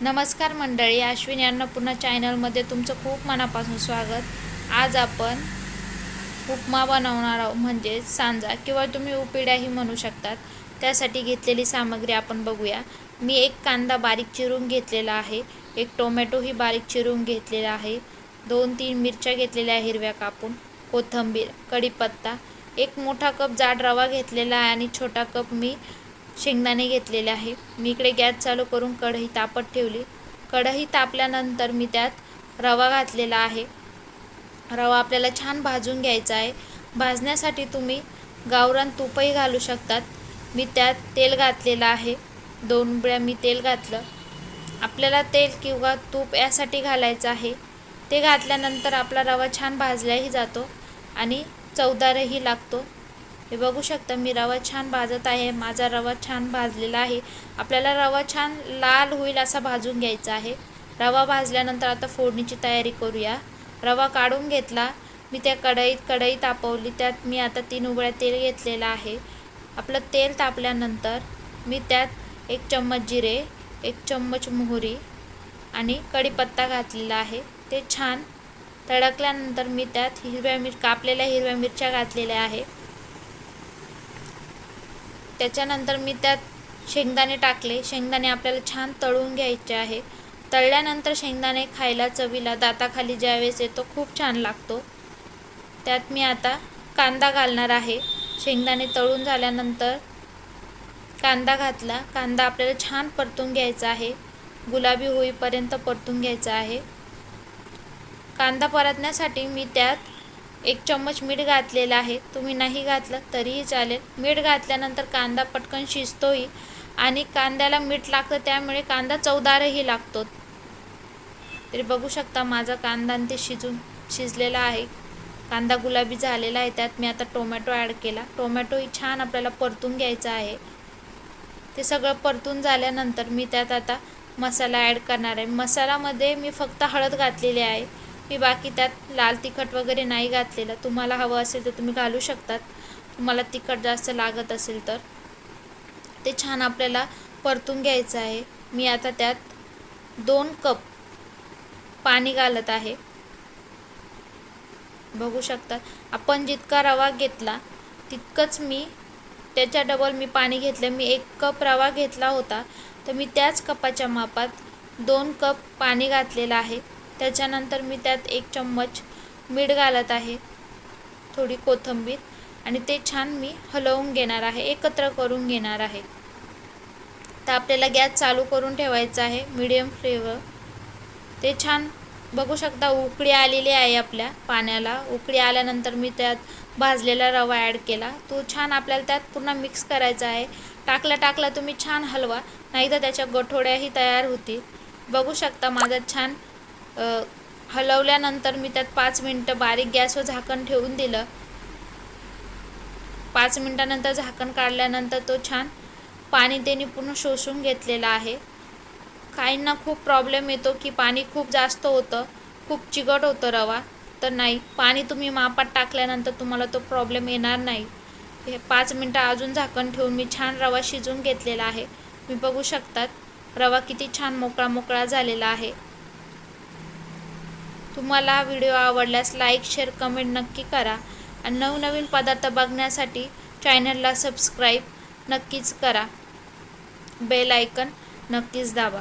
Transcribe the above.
नमस्कार मंडळी अश्विनी अन्नपूर्णा चॅनलमध्ये तुमचं खूप मनापासून स्वागत. आज आपण उपमा बनवणार आहोत म्हणजे सांजा किंवा तुम्ही उपिड्याही म्हणू शकतात. त्यासाठी घेतलेली सामग्री आपण बघूया. मी एक कांदा बारीक चिरून घेतलेला आहे एक टोमॅटोही बारीक चिरून घेतलेला आहे दोन तीन मिरच्या घेतलेल्या आहे हिरव्या कापून कोथिंबीर कढीपत्ता एक मोठा कप जाड रवा घेतलेला आहे आणि छोटा कप मी शेंगदाणे घेतलेले आहे. मी इकडे गॅस चालू करून कढई तापत ठेवली. कढई तापल्यानंतर मी त्यात रवा घातलेला आहे. रवा आपल्याला छान भाजून घ्यायचा आहे. भाजण्यासाठी तुम्ही गावरान तूपही घालू शकतात. मी त्यात तेल घातलेलं आहे. दोन बिळ्या मी तेल घातलं. आपल्याला तेल किंवा तूप यासाठी घालायचं आहे. ते घातल्यानंतर आपला रवा छान भाजलाही जातो आणि चवदारही लागतो. हे बघू शकता मी रवा छान भाजत आहे. माझा रवा छान भाजलेला आहे. आपल्याला रवा छान लाल होईल असा भाजून घ्यायचा आहे. रवा भाजल्यानंतर आता फोडणीची तयारी करूया. रवा काढून घेतला. मी त्या कढईत कढई तापवली. त्यात मी आता तीन उबळ्या तेल घेतलेलं आहे. आपलं तेल तापल्यानंतर मी त्यात एक चम्मच जिरे एक चम्मच मोहरी आणि कढीपत्ता घातलेला आहे. ते छान तडकल्यानंतर मी त्यात हिरव्या मिर कापलेल्या हिरव्या मिरच्या घातलेल्या आहे. त्याच्यानंतर मी त्यात शेंगदाणे टाकले. शेंगदाणे आपल्याला छान तळून घ्यायचे आहे. तळल्यानंतर शेंगदाणे खायला चवीला दाताखाली ज्यावेळेस येतो खूप छान लागतो. त्यात मी आता कांदा घालणार आहे. शेंगदाणे तळून झाल्यानंतर कांदा घातला. कांदा आपल्याला छान परतून घ्यायचा आहे. गुलाबी होईपर्यंत परतून घ्यायचा आहे. कांदा परतण्यासाठी मी त्यात एक चम्मच मीठ घातलेलं आहे. तुम्ही नाही घातलं तरीही चालेल. मीठ घातल्यानंतर कांदा पटकन शिजतोही आणि कांद्याला मीठ लागतं त्यामुळे कांदा चवदारही लागतो. तरी बघू शकता माझा कांदा आणि ते शिजून शिजलेला आहे. कांदा गुलाबी झालेला आहे. त्यात मी आता टोमॅटो ॲड केला. टोमॅटोही छान आपल्याला परतून घ्यायचा आहे. ते सगळं परतून झाल्यानंतर मी त्यात आता मसाला ॲड करणार आहे. मसाल्यामध्ये मी फक्त हळद घातलेली आहे. मी बाकी त्यात लाल तिखट वगैरे नाही घातलेलं. तुम्हाला हवं असेल तर तुम्ही घालू शकतात. तुम्हाला तिखट जास्त लागत असेल तर. ते छान आपल्याला परतून घ्यायचं आहे. मी आता त्यात दोन कप पाणी घालत आहे. बघू शकतात आपण जितका रवा घेतला तितकंच मी त्याच्या डबल मी पाणी घेतलं. मी एक कप रवा घेतला होता. तर मी त्याच कपाच्या मापात दोन कप पाणी घातलेलं आहे. त्याच्यानंतर मी त्यात एक चम्मच मीठ घालत आहे थोडी कोथिंबीर आणि ते छान मी हलवून घेणार आहे एकत्र करून घेणार आहे. तर आपल्याला गॅस चालू करून ठेवायचा आहे मीडियम फ्लेवर ते छान बघू शकता उकळी आलेली आहे आपल्या पाण्याला. उकळी आल्यानंतर मी त्यात भाजलेला रवा ॲड केला. तो छान आपल्याला त्यात पुन्हा मिक्स करायचा आहे. टाकला टाकला तुम्ही छान हलवा नाही तर त्याच्या गठोड्याही तयार होतील. बघू शकता माझा छान हलवल्यानंतर मी त्यात पाच मिनटं बारीक गॅसवर झाकण ठेवून दिलं. पाच मिनटानंतर झाकण काढल्यानंतर तो छान पाणी त्यांनी पूर्ण शोषून घेतलेला आहे. काहींना खूप प्रॉब्लेम येतो की पाणी खूप जास्त होतं खूप चिकट होतं रवा. तर नाही पाणी तुम्ही मापात टाकल्यानंतर तुम्हाला तो प्रॉब्लेम येणार नाही. हे पाच मिनटं अजून झाकण ठेवून मी छान रवा शिजून घेतलेला आहे. मी बघू शकतात रवा किती छान मोकळा मोकळा झालेला आहे. तुम्हाला व्हिडिओ आवडल्यास लाईक शेअर कमेंट नक्की करा. आणि नवनवीन पदार्थ बघण्यासाठी चॅनलला सबस्क्राईब नक्कीच करा. बेल आयकन नक्कीच दाबा.